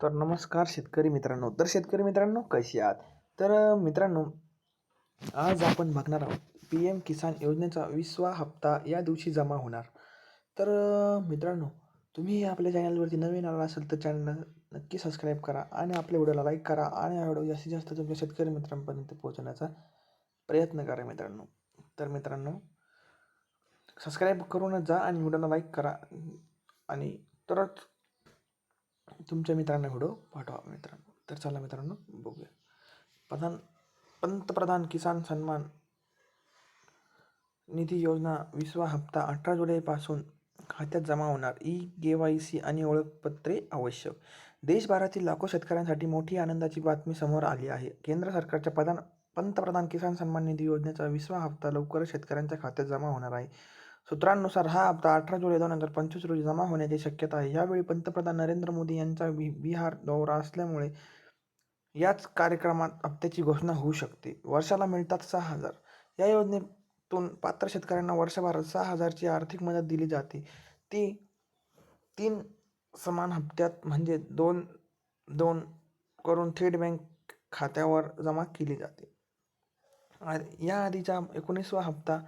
तर नमस्कार शेतकरी मित्रांनो. तर शेतकरी मित्रांनो कसे आहात? तर मित्रांनो आज आपण बघणार आहोत पी एम किसान योजनेचा विसवा हप्ता या दिवशी जमा होणार. तर मित्रांनो तुम्ही आपल्या चॅनलवरती नवीन आला असेल तर चॅनलला नक्की सबस्क्राईब करा आणि आपल्या व्हिडिओला लाईक करा आणि हा व्हिडिओ जास्तीत जास्त तुमच्या शेतकरी मित्रांपर्यंत पोहोचवण्याचा प्रयत्न करा मित्रांनो. तर मित्रांनो सबस्क्राईब करूनच जा आणि व्हिडिओला लाईक करा. आणि तरच तुमच्या मित्रांना व्हिडिओ पाठवा मित्रांनो. तर चला मित्रांनो बघूया. प्रधान पंतप्रधान किसान सन्मान निधी योजना विसवा हप्ता अठरा जुलैपासून खात्यात जमा होणार. ई के वाय सी आणि ओळखपत्रे आवश्यक. देशभरातील लाखो शेतकऱ्यांसाठी मोठी आनंदाची बातमी समोर आली आहे. केंद्र सरकारच्या प्रधान पंतप्रधान किसान सन्मान निधी योजनेचा विसवा हप्ता लवकरच शेतकऱ्यांच्या खात्यात जमा होणार आहे. सूत्रांनुसार हा हप्ता अठरा जुलै दोन हजार पंचवीस रोजी जमा होण्याची शक्यता आहे. यावेळी पंतप्रधान नरेंद्र मोदी यांचा वि बिहार दौरा असल्यामुळे याच कार्यक्रमात हप्त्याची घोषणा होऊ शकते. वर्षाला मिळतात सहा हजार. या योजनेतून पात्र शेतकऱ्यांना वर्षभरात सहा हजारची आर्थिक मदत दिली जाते. ती तीन समान हप्त्यात म्हणजे दोन दोन करून थेट बँक खात्यावर जमा केली जाते. आ- या आधीचा एकोणीसवा हप्ता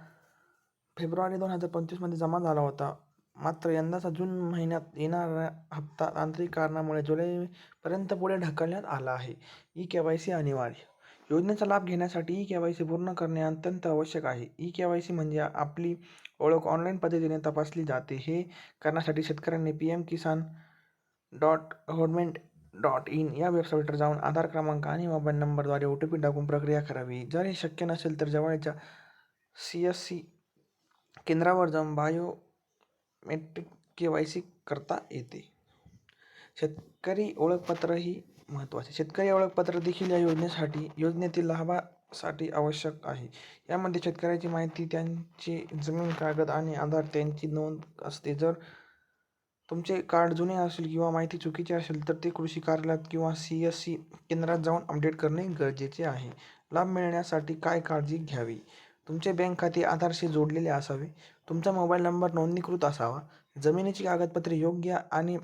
फेब्रुवारी दोन हजार पंचवीसमध्ये जमा झाला होता. मात्र यंदाचा जून महिन्यात येणारा हप्ता तांत्रिक कारणामुळे जुलैपर्यंत पुढे ढकलण्यात आला आहे. ई के वाय सी अनिवार्य. योजनेचा लाभ घेण्यासाठी ई के वाय सी पूर्ण करणे अत्यंत आवश्यक आहे. ई के वाय सी म्हणजे आपली ओळख ऑनलाईन पद्धतीने तपासली जाते. हे करण्यासाठी शेतकऱ्यांनी P M Kisan dot government dot in या वेबसाईटवर जाऊन आधार क्रमांक आणि मोबाईल नंबरद्वारे ओ टी पी टाकून प्रक्रिया करावी. जर हे शक्य नसेल तर जवळच्या सी एस सी केंद्रावर जाऊन बायोमेट्रिक के वाय सी करता येते. शेतकरी ओळखपत्र ही महत्त्वाचे. शेतकरी ओळखपत्र देखील या योजनेसाठी योजनेतील लाभासाठी आवश्यक आहे. यामध्ये शेतकऱ्याची माहिती त्यांची जमीन कागद आणि आधार त्यांची नोंद असते. जर तुमचे कार्ड जुने असेल किंवा माहिती चुकीची असेल तर ते कृषी कार्यालयात किंवा सी एस सी केंद्रात जाऊन अपडेट करणे गरजेचे आहे. लाभ मिळण्यासाठी काय काळजी घ्यावी? तुमचे बँक खाते आधारशी जोडलेले असावे. तुमचा मोबाईल नंबर नोंदणीकृत असावा. जमिनीची कागदपत्रे योग्य आणि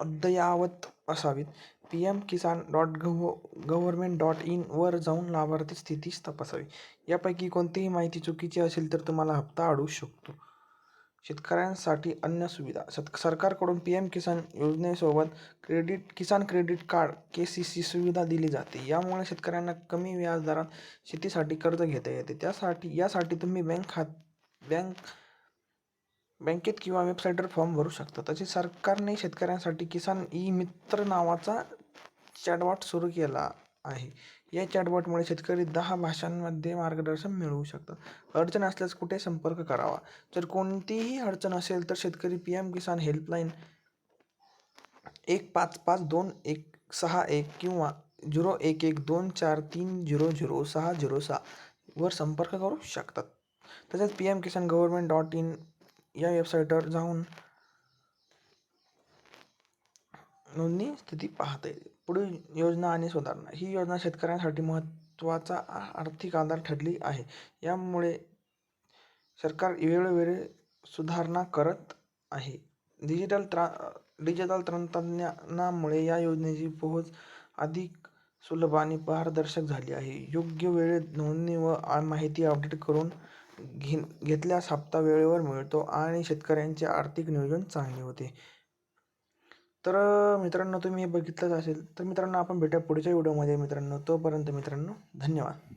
अद्ययावत असावीत. P M Kisan dot gov government dot in वर जाऊन लाभार्थी स्थितीच तपासावी. यापैकी कोणतीही माहिती चुकीची असेल तर तुम्हाला हप्ता अडू शकतो. शेतकऱ्यांसाठी अन्य सुविधा. सत सरकारकडून P M Kisan योजनेसोबत credit Kisan credit card K C C सुविधा दिली जाते. यामुळे शेतकऱ्यांना कमी व्याजदरात शेतीसाठी कर्ज घेता येते. त्यासाठी यासाठी तुम्ही बँक खात बँक बँकेत किंवा वेबसाईटवर फॉर्म भरू शकता. तसेच सरकारने शेतकऱ्यांसाठी किसान ई मित्र नावाचा चॅटबॉट सुरू केला. आहे. या चॅटबॉटमुळे शेतकरी दहा भाषांमध्ये मार्गदर्शन मिळवू शकतात. अडचण असल्यास कुठे संपर्क करावा? जर कोणतीही अडचण असेल तर शेतकरी पी एम किसान हेल्पलाईन एक पाच पाच दोन एक सहा एक किंवा झिरो एक एक दोन चार तीन झिरो झिरो सहा झिरो सहा वर संपर्क करू शकतात. तसेच P M Kisan government dot in या वेबसाईटवर जाऊन नोंदणी स्थिती पाहता येते पुढील योजना आणि सुधारणा. ही योजना शेतकऱ्यांसाठी महत्त्वाचा आर्थिक आधार ठरली आहे. यामुळे सरकार वेळोवेळी सुधारणा करत आहे. डिजिटल त्रा डिजिटल तंत्रज्ञानामुळे या योजनेची पोहोच अधिक सुलभ आणि पारदर्शक झाली आहे. योग्य वेळेत नोंदणी व माहिती अपडेट करून घेन घेतल्यास हप्ता वेळेवर मिळतो आणि शेतकऱ्यांचे आर्थिक नियोजन चांगले होते. तर मित्रांनो तुम्ही हे बघितलंच असेल. तर मित्रांनो आपण भेटूया पुढच्या व्हिडिओमध्ये मित्रांनो. तोपर्यंत मित्रांनो धन्यवाद.